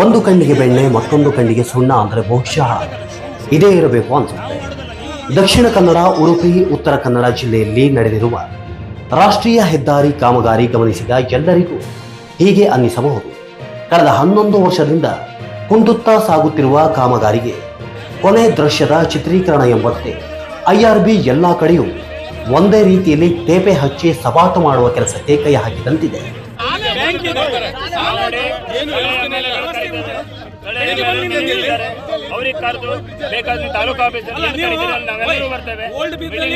ಒಂದು ಕಣ್ಣಿಗೆ ಬೆಣ್ಣೆ, ಮತ್ತೊಂದು ಕಣ್ಣಿಗೆ ಸುಣ್ಣ ಅಂದರೆ ಬಹುಶಃ ಇದೇ ಇರಬೇಕು ಅನ್ಸುತ್ತೆ. ದಕ್ಷಿಣ ಕನ್ನಡ, ಉಡುಪಿ, ಉತ್ತರ ಕನ್ನಡ ಜಿಲ್ಲೆಯಲ್ಲಿ ನಡೆದಿರುವ ರಾಷ್ಟ್ರೀಯ ಹೆದ್ದಾರಿ ಕಾಮಗಾರಿ ಗಮನಿಸಿದ ಎಲ್ಲರಿಗೂ ಹೀಗೆ ಅನ್ನಿಸಬಹುದು. ಕಳೆದ ಹನ್ನೊಂದು ವರ್ಷದಿಂದ ಕುಂದುತ್ತಾ ಸಾಗುತ್ತಿರುವ ಕಾಮಗಾರಿಗೆ ಕೊನೆ ದೃಶ್ಯದ ಚಿತ್ರೀಕರಣ ಎಂಬಂತೆ ಐಆರ್ಬಿ ಎಲ್ಲ ಕಡೆಯೂ ಒಂದೇ ರೀತಿಯಲ್ಲಿ ತೇಪೆ ಹಚ್ಚಿ ಸಪಾಟು ಮಾಡುವ ಕೆಲಸಕ್ಕೆ ಕೈ ಹಾಕಿದಂತಿದೆ. ಅವ್ರಿಗೆ ಕರೆದು ಬೇಕಾದ್ರೆ ತಾಲೂಕು ಆಫೀಸಲ್ಲಿ ಬರ್ತೇವೆ.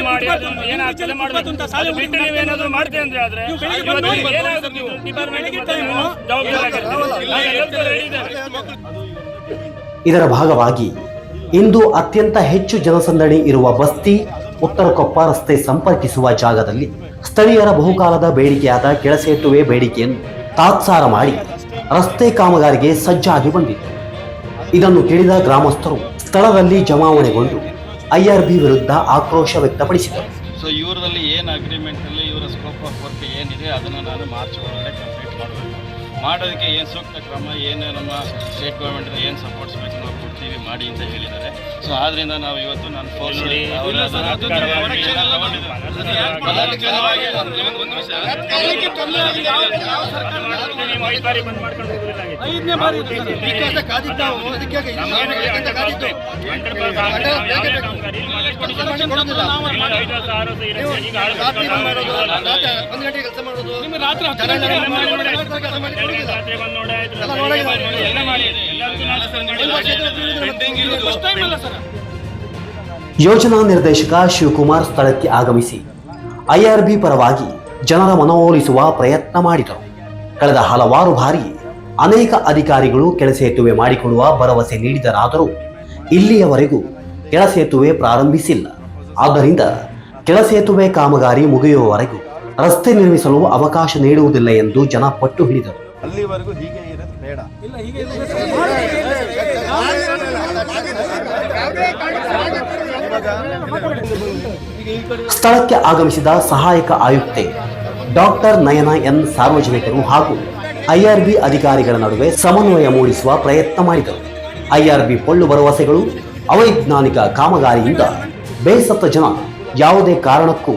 ಮಾಡಿ ಏನಾಗ್ತದೆ ಬಿಟ್ಟು ನೀವೇನಾದ್ರೂ ಅಂದ್ರೆ ಆದ್ರೆ ಏನಾದ್ರು ನೀವು ಇದರ ಭಾಗವಾಗಿ ಇಂದು ಅತ್ಯಂತ ಹೆಚ್ಚು ಜನಸಂದಣಿ ಇರುವ ಬಸ್ತಿ ಉತ್ತರ ಕೊಪ್ಪ ರಸ್ತೆ ಸಂಪರ್ಕಿಸುವ ಜಾಗದಲ್ಲಿ ಸ್ಥಳೀಯರ ಬಹುಕಾಲದ ಬೇಡಿಕೆಯಾದ ಕೆಳಸೇತುವೆ ಬೇಡಿಕೆಯನ್ನು ತಾತ್ಸಾರ ಮಾಡಿ ರಸ್ತೆ ಕಾಮಗಾರಿಗೆ ಸಜ್ಜಾಗಿ ಬಂದಿತ್ತು. ಇದನ್ನು ತಿಳಿದ ಗ್ರಾಮಸ್ಥರು ಸ್ಥಳದಲ್ಲಿ ಜಮಾವಣೆಗೊಂಡು ಐಆರ್ಬಿ ವಿರುದ್ಧ ಆಕ್ರೋಶ ವ್ಯಕ್ತಪಡಿಸಿದರು. ಸೊ ಇವರಲ್ಲಿ ಏನು ಅಗ್ರಿಮೆಂಟಲ್ಲಿ ಇವರ ಸ್ಕೋಪ್ ಆಫ್ ವರ್ಕ್ ಏನಿದೆ ಅದನ್ನು ನಾನು ಮಾರ್ಚ್ ಒಳಗಡೆ ಕಂಪ್ಲೀಟ್ ಮಾಡಬೇಕು. ಮಾಡೋದಕ್ಕೆ ಏನು ಸೂಕ್ತ ಕ್ರಮ, ಏನು ನಮ್ಮ ಸ್ಟೇಟ್ ಗೌರ್ಮೆಂಟಿಂದ ಏನು ಸಪೋರ್ಟ್ಸ್ ಬೇಕು ಕೊಡ್ತೀವಿ ಮಾಡಿ ಅಂತ ಹೇಳಿದ್ದಾರೆ ಸೊ ಆದ್ರಿಂದ ನಾವು ಇವತ್ತು ನಾನು ಫೋನ್ ನೋಡಿ. ರಾತ್ರಿ ಎಲ್ಲ ಮಾಡಿ ಯೋಜನಾ ನಿರ್ದೇಶಕ ಶಿವಕುಮಾರ್ ಸ್ಥಳಕ್ಕೆ ಆಗಮಿಸಿ ಐಆರ್ಬಿ ಪರವಾಗಿ ಜನರ ಮನವೊಲಿಸುವ ಪ್ರಯತ್ನ ಮಾಡಿದರು. ಕಳೆದ ಹಲವಾರು ಬಾರಿ ಅನೇಕ ಅಧಿಕಾರಿಗಳು ಕೆಳಸೇತುವೆ ಮಾಡಿಕೊಡುವ ಭರವಸೆ ನೀಡಿದರಾದರೂ ಇಲ್ಲಿಯವರೆಗೂ ಕೆಳಸೇತುವೆ ಪ್ರಾರಂಭಿಸಿಲ್ಲ. ಆದ್ದರಿಂದ ಕೆಳಸೇತುವೆ ಕಾಮಗಾರಿ ಮುಗಿಯುವವರೆಗೂ ರಸ್ತೆ ನಿರ್ಮಿಸಲು ಅವಕಾಶ ನೀಡುವುದಿಲ್ಲ ಎಂದು ಜನ ಪಟ್ಟು ಹಿಡಿದರು. ಅಲ್ಲಿವರೆಗೂ ಹೀಗೆ ಇರೋದು ಬೇಡ. ಸ್ಥಳಕ್ಕೆ ಆಗಮಿಸಿದ ಸಹಾಯಕ ಆಯುಕ್ತೆ ಡಾಕ್ಟರ್ ನಯನ ಎನ್ ಸಾರ್ವಜನಿಕರು ಹಾಗೂ ಐಆರ್ಬಿ ಅಧಿಕಾರಿಗಳ ನಡುವೆ ಸಮನ್ವಯ ಮೂಡಿಸುವ ಪ್ರಯತ್ನ ಮಾಡಿದರು. ಐಆರ್ಬಿ ಪೊಳ್ಳು ಭರವಸೆಗಳು ಅವೈಜ್ಞಾನಿಕ ಕಾಮಗಾರಿಯಿಂದ ಬೇಸತ್ತ ಜನ ಯಾವುದೇ ಕಾರಣಕ್ಕೂ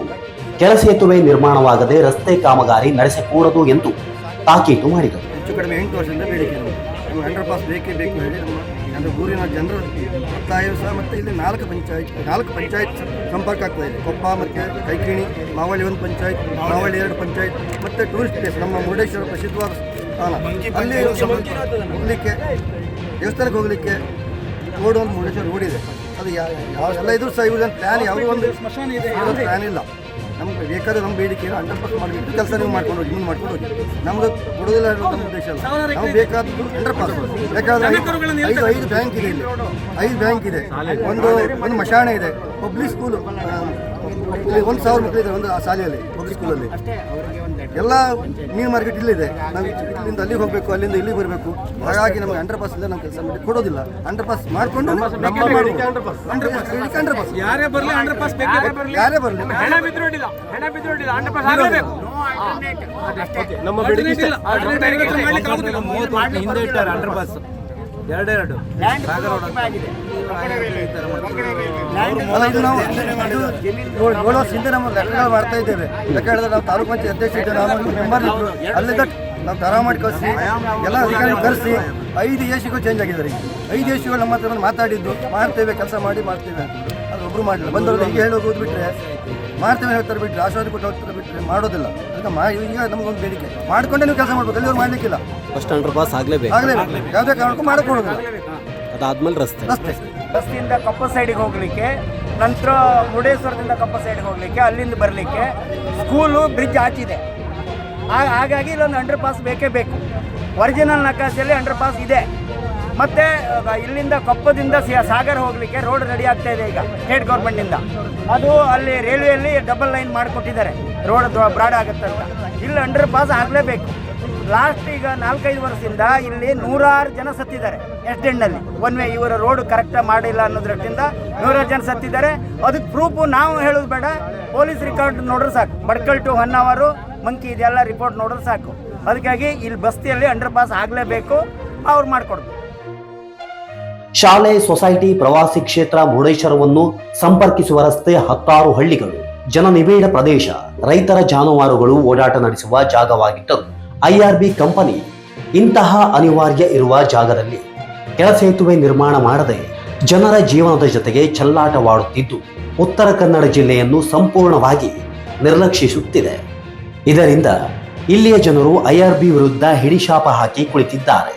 ಕೆಲಸೇತುವೆ ನಿರ್ಮಾಣವಾಗದೆ ರಸ್ತೆ ಕಾಮಗಾರಿ ನಡೆಸಕೂಡದು ಎಂದು ತಾಕೀತು ಮಾಡಿದರು ಹೆಚ್ಚು ಕಡಿಮೆ ಎಂಟು ವರ್ಷದಿಂದ ಬೇಡಿಕೆ ನೀವು ನಮ್ಗೆ ಅಂಡರ್ ಪಾಸ್ ಬೇಕೇ ಬೇಕು ಹೇಳಿ. ನಮ್ಮ ಅಂದರೆ ಊರಿನ ಜನರು ಒತ್ತಾಯ ಸಹ ಮತ್ತು ಇಲ್ಲಿ ನಾಲ್ಕು ಪಂಚಾಯತ್ ನಾಲ್ಕು ಪಂಚಾಯತ್ ಸಂಪರ್ಕ ಆಗ್ತಾ ಇದೆ. ಕೊಪ್ಪ ಮತ್ತು ಕೈಕಿಣಿ ಮಾವಳ್ಳಿ ಒಂದು ಪಂಚಾಯತ್ ಮಾವಳ್ಳಿ ಎರಡು ಪಂಚಾಯತ್ ಮತ್ತು ಟೂರಿಸ್ಟ್ ಪ್ಲೇಸ್ ನಮ್ಮ ಮುರುಡೇಶ್ವರ ಪ್ರಸಿದ್ಧವಾದ ಸ್ಥಾನ. ಅಲ್ಲಿ ಹೋಗಲಿಕ್ಕೆ ದೇವಸ್ಥಾನಕ್ಕೆ ಹೋಗಲಿಕ್ಕೆ ರೋಡ್ ಒಂದು ಮುರುಡೇಶ್ವರ ರೋಡ್ ಇದೆ. ಅದು ಯಾವ ಎಲ್ಲ ಇದ್ರೂ ಸಹ ಇವ್ರ ಪ್ಲ್ಯಾನ್ ಯಾವುದೋ ಒಂದು ಪ್ಲ್ಯಾನ್ ಇಲ್ಲ. ನಮ್ಗೆ ಬೇಕಾದ್ರೆ ನಮ್ಮ ಬೇಡಿಕೆ ಅಂಡರ್ ಪಾಸ್ ಮಾಡಿ ಕೆಲಸ ನೀವು ಮಾಡ್ಕೊಂಡು ಹೋಗಿ ಮುಂದೆ ಮಾಡ್ಕೊಂಡು ಹೋಗಿ. ನಮ್ಗೆ ಕೊಡೋದಿಲ್ಲ ಅನ್ನೋದು ನಮ್ಮ ಉದ್ದೇಶ ಅಲ್ಲ. ನಾವು ಬೇಕಾದ ಅಂಡರ್ ಪಾಸ್ ಬೇಕಾದ್ರೆ ಐದು- ಐದು ಬ್ಯಾಂಕ್ ಇದೆ ಇಲ್ಲಿ. ಐದು ಬ್ಯಾಂಕ್ ಇದೆ. ಒಂದು ಒಂದು ಮಶಾಣೆ ಇದೆ. Public school. ಇಲ್ಲಿ ಒಂದು ಸಾವಿರ ಮಕ್ಕಳಿದೆ ಒಂದು ಆ ಶಾಲೆಯಲ್ಲಿ ಪಬ್ಲಿಕ್ ಸ್ಕೂಲಲ್ಲಿ. ಎಲ್ಲ ಮೀನು ಮಾರ್ಕೆಟ್ ಇಲ್ಲಿದೆ. ನಾವು ಇಲ್ಲಿಂದ ಅಲ್ಲಿಗೆ ಹೋಗಬೇಕು ಅಲ್ಲಿಂದ ಇಲ್ಲಿಗೆ ಬರಬೇಕು. ಹಾಗಾಗಿ ನಮಗೆ ಅಂಡರ್ ಪಾಸ್ ಇಲ್ಲ ನಾವು ಕೆಲಸ ಮಾಡಿ ಕೊಡೋದಿಲ್ಲ. ಅಂಡರ್ ಪಾಸ್ ಮಾಡಿಕೊಂಡು ನಮ್ಮ ಅಂಡರ್ ಪಾಸ್ ಯಾರೇ ಬರಲಿ ಅಂಡರ್ ಪಾಸ್ ಬೇಕೇ ಬರ್ಲಿ. ಯಾರೇ ಬರಲಿ. ಹಣ ಬಿದ್ರೋಡಿಲ್ಲ ಹಣ ಬಿದ್ರೋಡಿಲ್ಲ ಅಂಡರ್ ಪಾಸ್ ಆಗಲೇಬೇಕು. ನಮ್ಮ ಆಗುದಿಲ್ಲ ಹಿಂದೆ ಇಟ್ಟಾರೆ ಅಂಡರ್ ಪಾಸ್ ಎರಡೆರಡು. ಏಳು ಏಳು ವರ್ಷದಿಂದ ನಮ್ಮ ಲೆಕ್ಕ ಮಾಡ್ತಾ ಇದ್ದೇವೆ. ಲೆಕ್ಕ ಹೇಳಿದ್ರೆ ನಾವು ತಾಲೂಕು ಪಂಚಾಯತ್ ಅಧ್ಯಕ್ಷ ಇದ್ದೇವೆ. ನಾವು ಮೆಂಬರ್ ಇದ್ರು ಅಲ್ಲಿಂದ ನಾವು ದರ ಮಾಡಿ ಕಳಿಸಿ ಎಲ್ಲ ಅಧಿಕಾರಿ ಕರೆಸಿ ಐದು ಏಷಿಗೂ ಚೇಂಜ್ ಆಗಿದ್ದಾರೆ. ಐದು ಏಷಿಗಳು ನಮ್ಮ ಹತ್ರ ಮಾತಾಡಿದ್ದು ಮಾಡ್ತೇವೆ ಕೆಲಸ ಮಾಡಿ ಮಾಡ್ತೇವೆ. ಅದು ಒಬ್ರು ಮಾಡಿಲ್ಲ ಬಂದವರು ಹೀಗೆ ಹೇಳೋದು ಬಿಟ್ಟರೆ ಮಾಡ್ತೇವೆ ಹೇಳ್ತಾರೆ ಬಿಟ್ಟರೆ ಆಶೀರ್ವಾದ ಕೊಟ್ಟು ಹೋಗ್ತಾರೆ ಬಿಟ್ಟರೆ ಮಾಡೋದಿಲ್ಲ. ಅದಕ್ಕೆ ಮಾ ಈಗ ನಮಗೊಂದು ಬೇಡಿಕೆ. ಮಾಡ್ಕೊಂಡೆ ನೀವು ಕೆಲಸ ಮಾಡ್ಬೇಕು ಅಲ್ಲಿವ್ರು ಮಾಡಲಿಕ್ಕಿಲ್ಲ. ಫಸ್ಟ್ ಸ್ಟ್ಯಾಂಡ್ ಪಾಸ್ ಆಗಲೇಬೇಕು. ಆಗಲೇ ಯಾವುದೇ ಕಾರಣಕ್ಕೂ ಮಾಡ್ಕೊಳ್ಳೋದಿಲ್ಲ ಅದಾದ್ಮೇಲೆ ರಸ್ತೆ. ರಸ್ತೆ. ರಸ್ತೆಯಿಂದ ಕಪ್ಪ ಸೈಡಿಗೆ ಹೋಗಲಿಕ್ಕೆ ನಂತರ ಮುರುಡೇಶ್ವರದಿಂದ ಕಪ್ಪ ಸೈಡಿಗೆ ಹೋಗಲಿಕ್ಕೆ ಅಲ್ಲಿಂದ ಬರಲಿಕ್ಕೆ ಸ್ಕೂಲು ಬ್ರಿಡ್ಜ್ ಆಚಿದೆ. ಆ- ಹಾಗಾಗಿ ಇಲ್ಲೊಂದು ಅಂಡರ್ ಪಾಸ್ ಬೇಕೇ ಬೇಕು. ಒರಿಜಿನಲ್ ನಕಾಶೆಯಲ್ಲಿ ಅಂಡರ್ ಪಾಸ್ ಇದೆ. ಮತ್ತು ಇಲ್ಲಿಂದ ಕೊಪ್ಪದಿಂದ ಸಾಗರ ಹೋಗಲಿಕ್ಕೆ ರೋಡ್ ರೆಡಿ ಆಗ್ತಾ ಇದೆ ಈಗ ಸ್ಟೇಟ್ ಗೌರ್ಮೆಂಟಿಂದ ಅದು ಅಲ್ಲಿ ರೈಲ್ವೆಯಲ್ಲಿ ಡಬಲ್ ಲೈನ್ ಮಾಡಿಕೊಟ್ಟಿದ್ದಾರೆ. ರೋಡ್ ಬ್ರಾಡ್ ಆಗುತ್ತೆ ಅಂತ. ಇಲ್ಲಿ ಅಂಡರ್ ಪಾಸ್ ಆಗಲೇಬೇಕು. ಲಾಸ್ಟ್ ಈಗ ನಾಲ್ಕೈದು ವರ್ಷದಿಂದ ಇಲ್ಲಿ ನೂರಾರು ಜನ ಸತ್ತಿದ್ದಾರೆ. ಎಸ್ಟೆಂಡ್ನಲ್ಲಿ ಒನ್ ವೇ ಇವರ ರೋಡ್ ಕರೆಕ್ಟಾಗಿ ಮಾಡಿಲ್ಲ ಅನ್ನೋದ್ರಿಂದ ನೂರಾರು ಜನ ಸತ್ತಿದ್ದಾರೆ. ಅದಕ್ಕೆ ಪ್ರೂಫು ನಾವು ಹೇಳೋದು ಬೇಡ. ಪೊಲೀಸ್ ರೆಕಾರ್ಡ್ ನೋಡ್ರೆ ಸಾಕು. ಬಡ್ಕಲ್ ಟು ಒನ್ ಅವರು ಮಂಕಿ ಇದೆಲ್ಲ ರಿಪೋರ್ಟ್ ನೋಡಿದ್ರೆ ಸಾಕು. ಅದಕ್ಕಾಗಿ ಇಲ್ಲಿ ಬಸ್ತಿಯಲ್ಲಿ ಅಂಡರ್ ಪಾಸ್ ಆಗಲೇಬೇಕು. ಅವ್ರು ಮಾಡಿಕೊಡ್ಬೇಕು. ಶಾಲೆ, ಸೊಸೈಟಿ, ಪ್ರವಾಸಿ ಕ್ಷೇತ್ರ, ಮುರುಡೇಶ್ವರವನ್ನು ಸಂಪರ್ಕಿಸುವ ರಸ್ತೆ ಹತ್ತಾರು ಹಳ್ಳಿಗಳು. ಜನನಿಬಿಡ ಪ್ರದೇಶ. ರೈತರ ಜಾನುವಾರುಗಳು ಓಡಾಟ ನಡೆಸುವ ಜಾಗವಾಗಿದ್ದರೂ ಐಆರ್ಬಿ ಕಂಪನಿ ಇಂತಹ ಅನಿವಾರ್ಯ ಇರುವ ಜಾಗದಲ್ಲಿ ಕೆಳಸೇತುವೆ ನಿರ್ಮಾಣ ಮಾಡದೆ ಜನರ ಜೀವನದ ಜೊತೆಗೆ ಚಲ್ಲಾಟವಾಡುತ್ತಿದ್ದು, ಉತ್ತರ ಕನ್ನಡ ಜಿಲ್ಲೆಯನ್ನು ಸಂಪೂರ್ಣವಾಗಿ ನಿರ್ಲಕ್ಷಿಸುತ್ತಿದೆ. ಇದರಿಂದ ಇಲ್ಲಿಯ ಜನರು ಐಆರ್ಬಿ ವಿರುದ್ಧ ಹಿಡಿಶಾಪ ಹಾಕಿ ಕುಳಿತಿದ್ದಾರೆ.